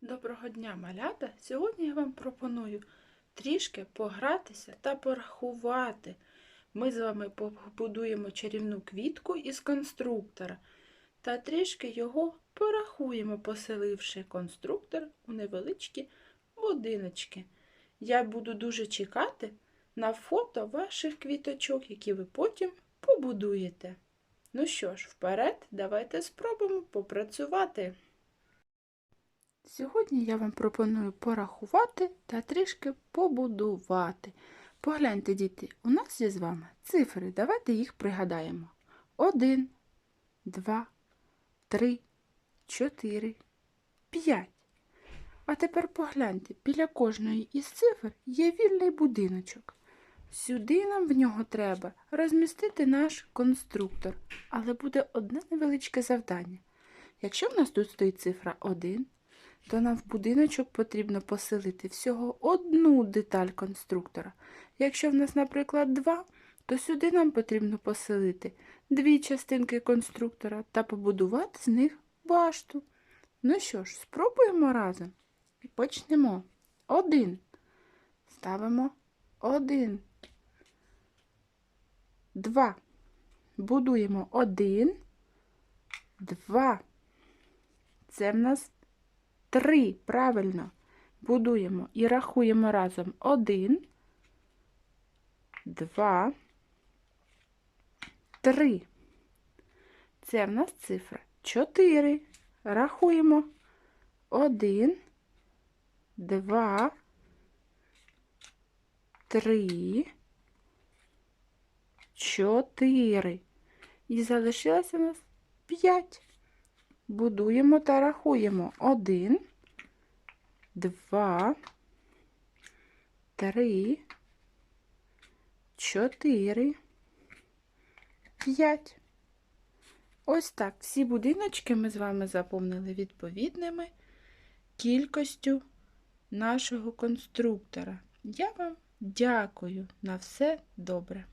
Доброго дня, малята! Сьогодні я вам пропоную трішки погратися та порахувати. Ми з вами побудуємо чарівну квітку із конструктора та трішки його порахуємо, поселивши конструктор у невеличкі будиночки. Я буду дуже чекати на фото ваших квіточок, які ви потім побудуєте. Ну що ж, вперед, давайте спробуємо попрацювати. Сьогодні я вам пропоную порахувати та трішки побудувати. Погляньте, діти, у нас є з вами цифри. Давайте їх пригадаємо. Один, два, три, чотири, п'ять. А тепер погляньте, біля кожної із цифр є вільний будиночок. Сюди нам в нього треба розмістити наш конструктор, але буде одне невеличке завдання. Якщо в нас тут стоїть цифра 1, то нам в будиночок потрібно поселити всього одну деталь конструктора. Якщо в нас, наприклад, два, то сюди нам потрібно поселити дві частинки конструктора та побудувати з них башту. Ну що ж, спробуємо разом. І почнемо. Один. Ставимо один. Два. Будуємо один. Два. Це в нас Три. Правильно. Будуємо і рахуємо разом. Один, два, три. Це в нас цифра. Чотири. Рахуємо. Один, два, три, чотири. І залишилося у нас п'ять. Будуємо та рахуємо. Один, два, три, чотири, п'ять. Ось так. Всі будиночки ми з вами заповнили відповідними кількістю нашого конструктора. Я вам дякую на все добре.